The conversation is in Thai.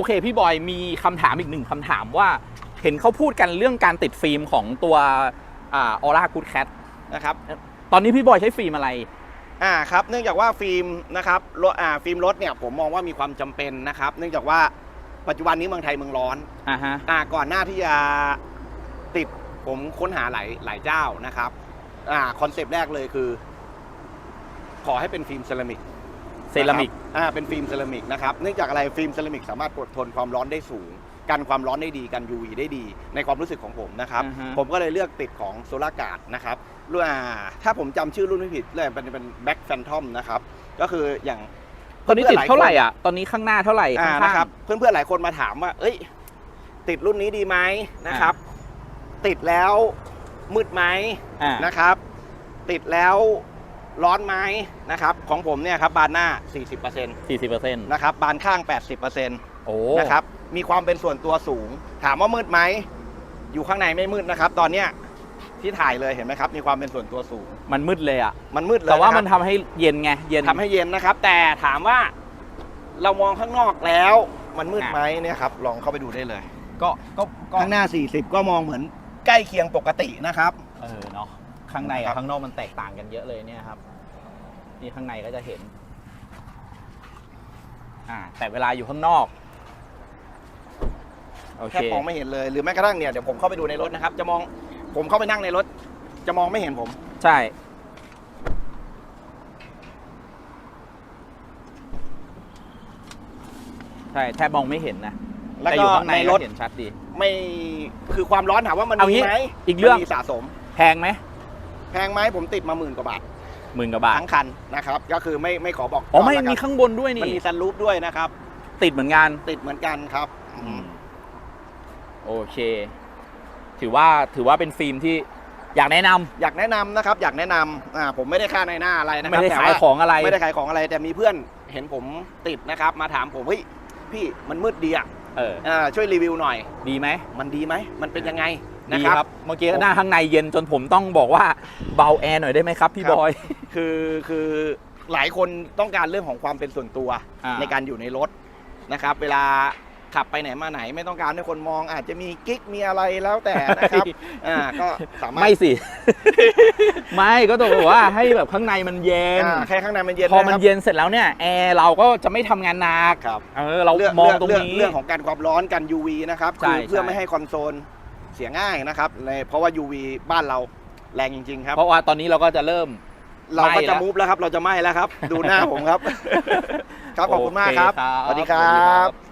โอเคพี่บอยมีคำถามอีกหนึ่งคำถามว่า เห็นเขาพูดกันเรื่องการติดฟิล์มของตัวอ่าออร่ากูดแคทนะครับตอนนี้พี่บอยใช้ฟิล์มอะไรอ่าครับเนื่องจากว่าฟิล์มนะครับรถอ่าฟิล์มรถเนี่ยผมมองว่ามีความจำเป็นนะครับ เนื่องจากว่าปัจจุบันนี้เมืองไทยเมืองร้อนอ่าฮะอ่าก่อนหน้าที่จะติดผมค้นหาหลายหลายเจ้านะครับอ่าคอนเซปต์แรกเลยคือ ขอให้เป็นฟิล์มเซรามิก เซรามิก นะครับอ่าเป็นฟิล์มเซรามิกนะครับ เนื่องจากอะไรฟิล์มเซรามิกสามารถอดทนความร้อนได้สูง กันความร้อนได้ดี กัน UV ได้ดี ในความรู้สึกของผมนะครับ อือฮะ ผมก็เลยเลือกติดของโซลาร์การ์ดนะครับรุ่นอ่าถ้าผมจำชื่อรุ่นไม่ผิดเลยเป็นเป็นแบ็กแฟนทอมนะครับ ก็คืออย่าง ตอนนี้ติดเท่าไหร่อะ ตอนนี้ข้างหน้าเท่าไหร่อ่าข้างๆ นะครับเพื่อนๆหลายคนมาถามว่า เอ้ย ติดรุ่นนี้ดีไหมนะครับ ติดแล้วมืดไหมอ่านะครับ ติดแล้ว ร้อนไหมนะครับของผมเนี่ยครับบานหน้า 40%สี่สิบเปอร์เซ็นต์นะครับบานข้าง 80%โอ้นะครับมีความเป็นส่วนตัวสูง ถามว่ามืดไหมอยู่ข้างในไม่มืดนะครับ ตอนเนี้ยที่ถ่ายเลยเห็นไหมครับ มีความเป็นส่วนตัวสูง มันมืดเลยอะ มันมืดเลยแต่ว่าะครับมันทำให้เย็นไง เย็น ทำให้เย็นนะครับ แต่ถามว่าเรามองข้างนอกแล้ว มันมืดอะไหมเนี่ยครับลองเข้าไปดูได้เลย ก็ก็ก็ข้างหน้า 40 ก็มองเหมือนใกล้เคียงปกตินะครับ เออเนาะ ข้างในครักับบข้างนอกมันแตกต่างกันเยอะเลยเนี่ยครับ นี่ข้างในก็จะเห็น อ่า แต่เวลาอยู่ข้างนอกโอเคแค่มองไม่เห็นเลยหรือแม้กระทั่งเนี่ยเดี๋ยวผมเข้าไปดูในรถนะครับ จะมองผมเข้าไปนั่งในรถ จะมองไม่เห็นผม ใช่ ใช่แทบมองไม่เห็นนะแล้วแต่อก็ยู่ข้างในในรก็ถเห็นชัดดี ไม่คือความร้อนถามว่ามันเอามีงี้ไหมอีกเรื่องมันมีสะสม แพงไหม แพงไหมผมติดมาหมื่นกว่าบาทหมื่นกว่าบาททั้งคันนะครับก็คือไม่ไม่ขอบอกอ๋อไม่ก่นมีแล้วกันข้างบนด้วยมันนี่มีซันรูฟด้วยนะครับ ติดเหมือนกันติดเหมือนกันครับอืมโอเค ถือว่าถือว่าเป็นฟิล์มที่อยากแนะนำอยากแนะนำนะครับ อยากแนะนำอ่าผมไม่ได้ค่าในหน้าอะไรนะคไม่รับได้แต่ขายว่ของอะไร ไม่ได้ขายของอะไรแต่มีเพื่อนเห็นผมติดนะครับ มาถามผมเฮ้ยพี่มันมืดดีอะ เออ อ่าช่วยรีวิวหน่อย ดีไหมมันดีไหมมันเป็นยังไงนะดีครับครับเมื่อกี้หน้าข้างในเย็นจนผมต้องบอกว่าเบาแอร์หน่อยได้ไหมครับพี่ครับ บอย คือคือหลายคนต้องการเรื่องของความเป็นส่วนตัวอ่า ในการอยู่ในรถนะครับ เวลา ขับไปไหนมาไหนไม่ต้องการให้คนมอง อาจจะมีกิ๊กมีอะไรแล้วแต่นะครับ อ่าก็สามารถไม่สิ ไม่ก็ต้องบอกว่าให้แบบข้างในมันเย็น อ่าแค่ข้างในมันเย็นพอมันะครับ เย็นเสร็จแล้วเนี่ยแอร์เราก็จะไม่ทำงานหนักครับ เออเราเรื่องมองเรื่องตรงเรื่องนี้ เรื่องของการความร้อนกัน UV นะครับใช่คือเพื่อใช่ ไม่ให้คอนโซลเสียง่ายนะครับในเพราะว่า UV บ้านเราแรงจริง ๆ ครับ เพราะว่าตอนนี้เราก็จะเริ่ม เราไหม้ก็แล้จะวมูฟแล้วครับ เราจะไหม้แล้วครับ ดูหน้าผมครับ ครับขอบคุณมากครับ โเสวัสดีครับบ